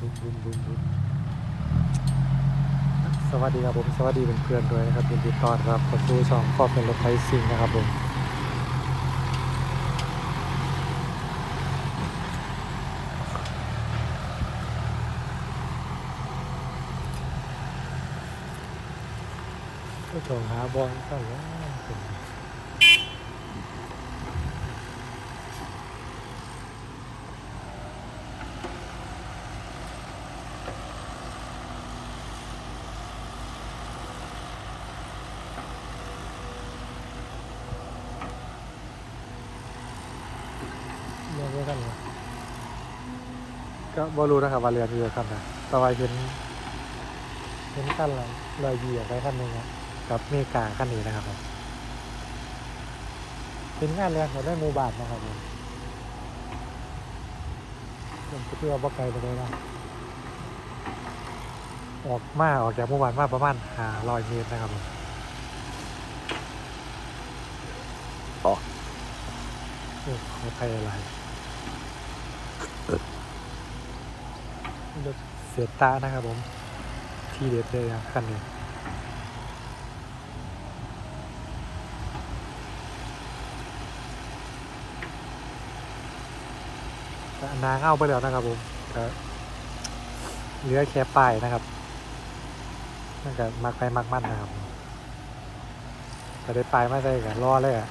บุมบุมบุมสวัสดีครับผม สวัสดีเพื่อนๆด้วยนะครับยินดีต้อนรับเข้าสู่ช่องฟอร์เป็นรถไทยซิงนะครับผมก็ต้องหาบอลกันแล้ว เรียนด้วยกันเหรอก็บอรู้นะครับว่าเรียนอยู่ด้วยกันนะแต่ว่าเห็นเห็นกันละลอยเหยียบไปขั้นหนึ่งอะกับเมกาขั้นนี้นะครับผมเป็นงานเรียนของได้หมู่บ้านนะครับผมผมก็เพื่อว่าไกลไปเลยนะออกมาออกจากหมู่บ้านมาประมาณห้าร้อยเมตรนะครับผมอ๋อโอ้ขอไทยอะไร รถเสียตานะครับผม ที่เด็ดเลยนะคันนี้นางเอาไปแล้วนะครับผมก็เหลือแค่ป้ายนะครับมันก็มักไปมักมันนะครับก็ได้ป้ายมาใส่กันรอเลยอะ